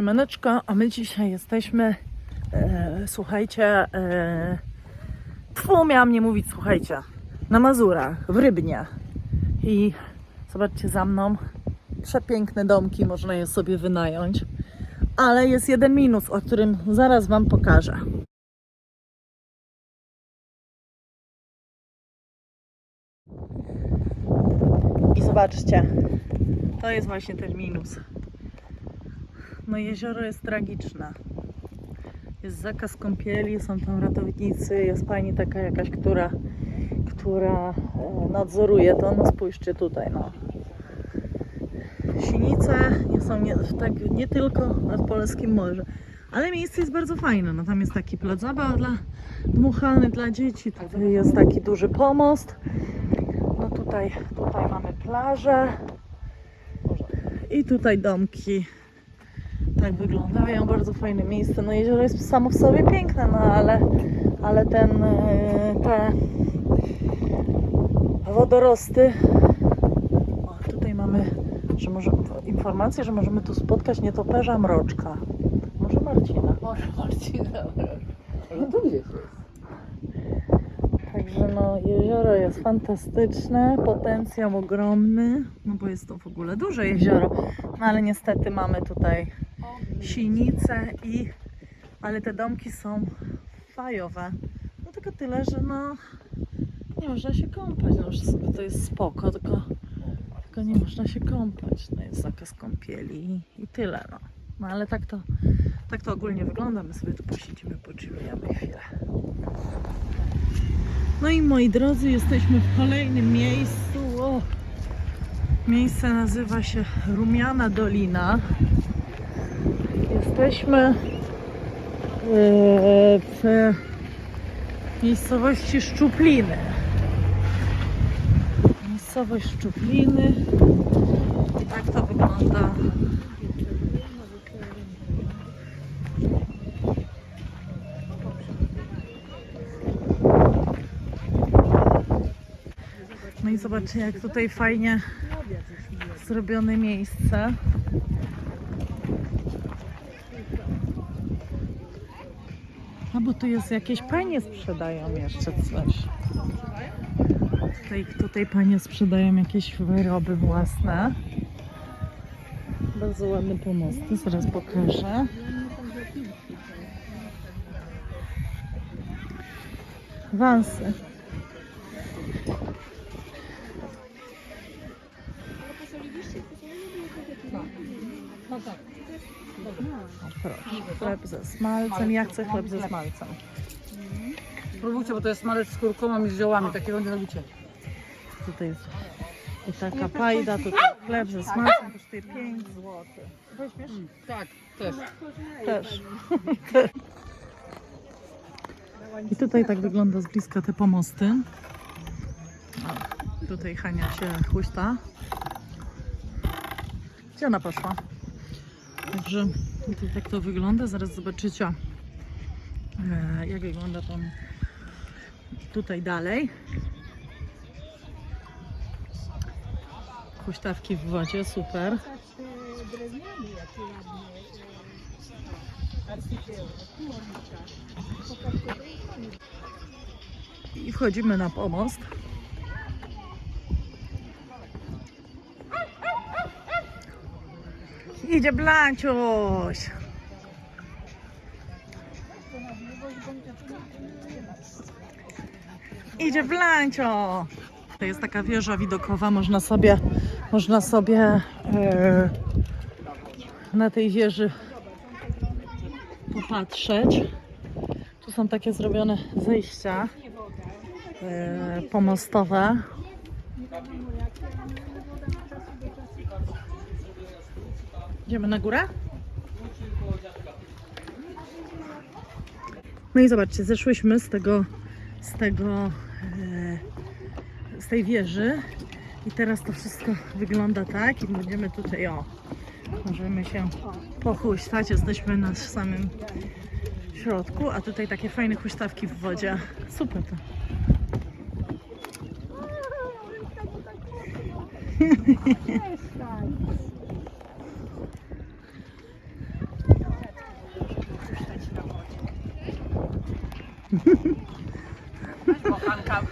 Siemaneczko, a my dzisiaj jesteśmy, e, słuchajcie, e, miałam nie mówić, słuchajcie, na Mazurach, w Rybnie. I zobaczcie za mną, przepiękne domki, można je sobie wynająć. Ale jest jeden minus, o którym zaraz Wam pokażę. I zobaczcie, to jest właśnie ten minus. No jezioro jest tragiczne. Jest zakaz kąpieli, są tam ratownicy, jest pani taka jakaś, która, która e, nadzoruje to. No spójrzcie tutaj, no. Sinice nie są nie, tak, nie tylko nad Polskim Morze, ale miejsce jest bardzo fajne. No tam jest taki plac zabaw dla dmuchany dla dzieci, tutaj jest taki duży pomost. No tutaj, tutaj mamy plażę i tutaj domki tak wyglądają, bardzo fajne miejsce. No jezioro jest samo w sobie piękne, no ale, ale ten, e, te wodorosty. O, tutaj mamy, że może, informację, że możemy tu spotkać nietoperza mroczka. Może Marcina. Może Marcina. Ale tu gdzieś jest. Także no, jezioro jest fantastyczne, potencjał ogromny, no bo jest to w ogóle duże jezioro, no ale niestety mamy tutaj sinice i, ale te domki są fajowe. No tylko tyle, że no nie można się kąpać, no to jest spoko, tylko, tylko nie można się kąpać, no jest zakaz kąpieli i, tyle no. No ale tak to, tak to ogólnie wygląda, my sobie tu posiedzimy, pochillujemy chwilę. No i moi drodzy, jesteśmy w kolejnym miejscu. O, miejsce nazywa się Rumiana Dolina. Jesteśmy e, w miejscowości Szczupliny. Miejscowość Szczupliny. I tak to wygląda. No i zobaczcie, jak tutaj fajnie zrobione miejsce. A bo tu jest jakieś panie sprzedają jeszcze coś. Tutaj, tutaj panie sprzedają jakieś wyroby własne. Bardzo ładne pomosty, zaraz pokażę. Wansy. Proszę. Chleb ze smalcem. Ja chcę chleb ze smalcem. Spróbujcie, bo to jest smalec z kurkumą i z ziołami. Takiego nie robicie. Tutaj jest i taka pajda, tutaj chleb ze smalcem kosztuje 5 zł. Weźmiesz? Tak, też. Też. I tutaj tak wygląda z bliska te pomosty. O, tutaj Hania się chłysta. Gdzie ona poszła? Także tutaj tak to wygląda. Zaraz zobaczycie, e, jak wygląda to tutaj dalej. Huśtawki w wodzie, super. I wchodzimy na pomost. Idzie Blanciuś. Idzie Blancio. To jest taka wieża widokowa, można sobie, można sobie e, na tej wieży popatrzeć. Tu są takie zrobione zejścia e, pomostowe. Idziemy na górę? No i zobaczcie, zeszłyśmy z tego, z tego, e, z tej wieży i teraz to wszystko wygląda tak i będziemy tutaj, o, możemy się pochuśtać, jesteśmy na samym środku, a tutaj takie fajne huśtawki w wodzie. Super to. Kochanka.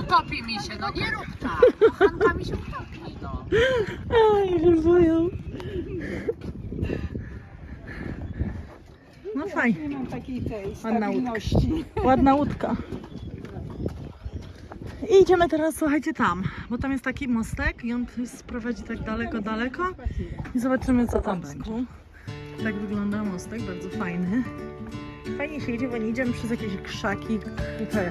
Utopi mi się, no nie rób tak. Kochanka mi się utopi, no. Aj, że boją. No fajnie. Nie mam takiej tej Ładna stabilności. Ładna łódka. I idziemy teraz, słuchajcie, tam, bo tam jest taki mostek i on sprowadzi tak daleko, daleko i zobaczymy, co tam będzie. Tak wygląda mostek, bardzo fajny. Fajnie się bo nie idziemy przez jakieś krzaki, te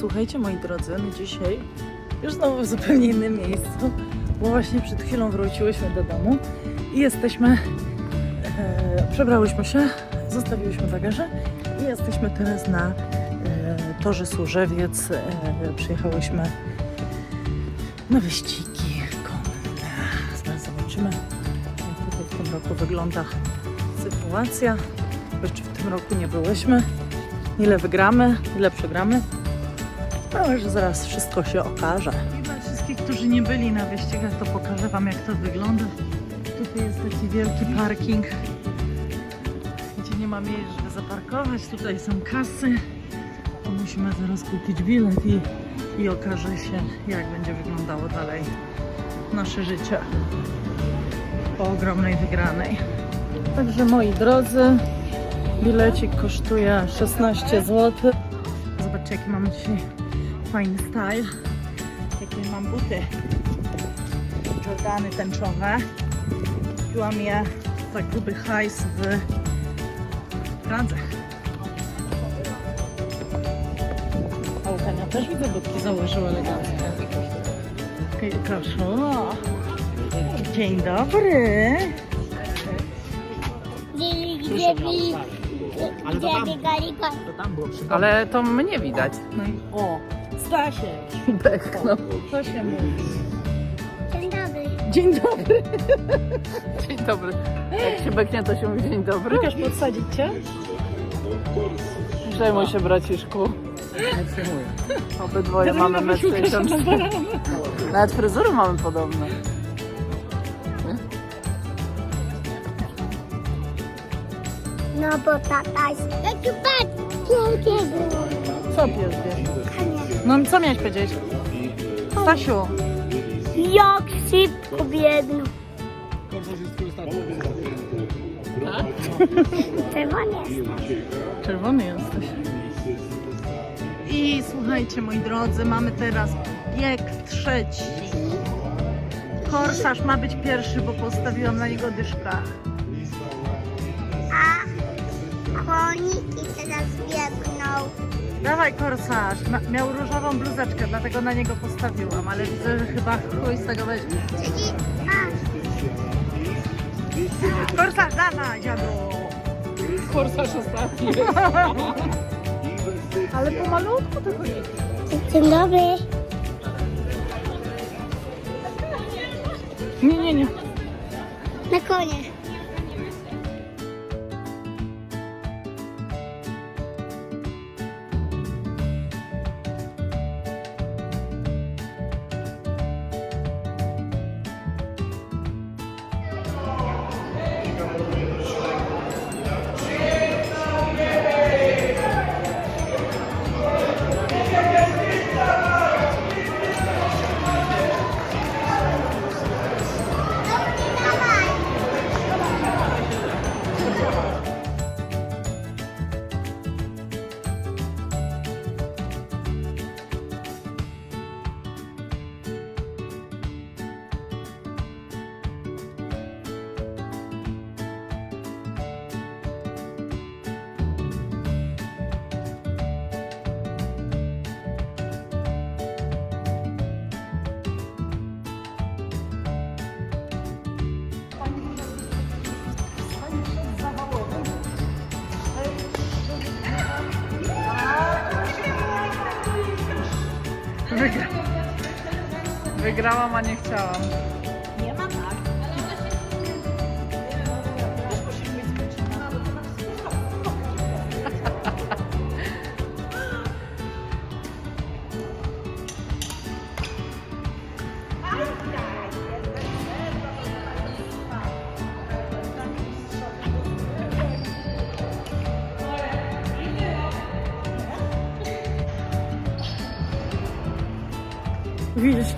słuchajcie, moi drodzy, my dzisiaj już znowu w zupełnie innym miejscu, bo właśnie przed chwilą wróciłyśmy do domu i jesteśmy, e, przebrałyśmy się, zostawiłyśmy bagaże i jesteśmy teraz na e, torze Służewiec. E, przyjechałyśmy na wyścigi konne. Zaraz zobaczymy, jak tutaj w tym roku wygląda sytuacja. Jeszcze w tym roku nie byłyśmy. Ile wygramy, ile przegramy. No, że zaraz wszystko się okaże. I dla wszystkich, którzy nie byli na wyścigach, to pokażę Wam, jak to wygląda. Tutaj jest taki wielki parking, gdzie nie ma miejsc, żeby zaparkować. Tutaj są kasy. Musimy zaraz kupić bilet i, i okaże się, jak będzie wyglądało dalej nasze życie po ogromnej wygranej. Także moi drodzy, bilecik kosztuje 16 zł. Zobaczcie, jaki mamy dzisiaj fajny style. Jakie mam buty. Jordany tęczowe. Kupiłam je za gruby hajs w Pradze. A Łukania też widzę butki założył eleganckie. Koszula. Dzień dobry. Gdzie, gdzie biegali. Ale to mnie widać. No i o, Stasiek. Widek, no. Co się mówi? Dzień dobry. Dzień dobry. Dzień dobry. Jak się beknie, to się mówi dzień dobry. Łukasz, podsadzić cię? Przejmuj się, braciszku. Obydwoje mamy metr weź Łukasza 60. na barana. Nawet fryzury mamy podobne. No bo tata jest taki pięknego. Co pies wie? No co miałeś powiedzieć? Stasiu, Jak szybko biegną. Czerwony jest. czerwony jesteś. I słuchajcie, moi drodzy, mamy teraz bieg trzeci. Korsarz ma być pierwszy, bo postawiłam na niego dyszka. A koniki teraz biegną. Dawaj, korsarz. Ma, miał różową bluzeczkę, dlatego na niego postawiłam, ale widzę, że chyba chuj z tego weźmie. Czyli a, Korsarz, dawaj, dziadu! Korsarz ostatni. Ale pomalutku tylko nie. dzień dobry. Nie, nie, nie. Na konie. Wygrałam, a nie chciałam.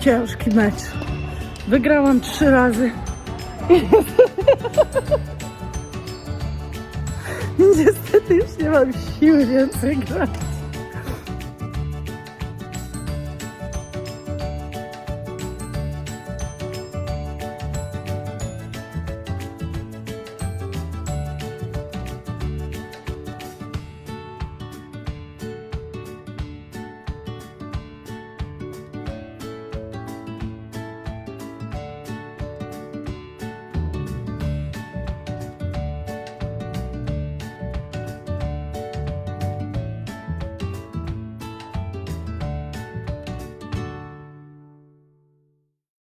Ciężki mecz. Wygrałam trzy razy. Niestety już nie mam siły więcej grać.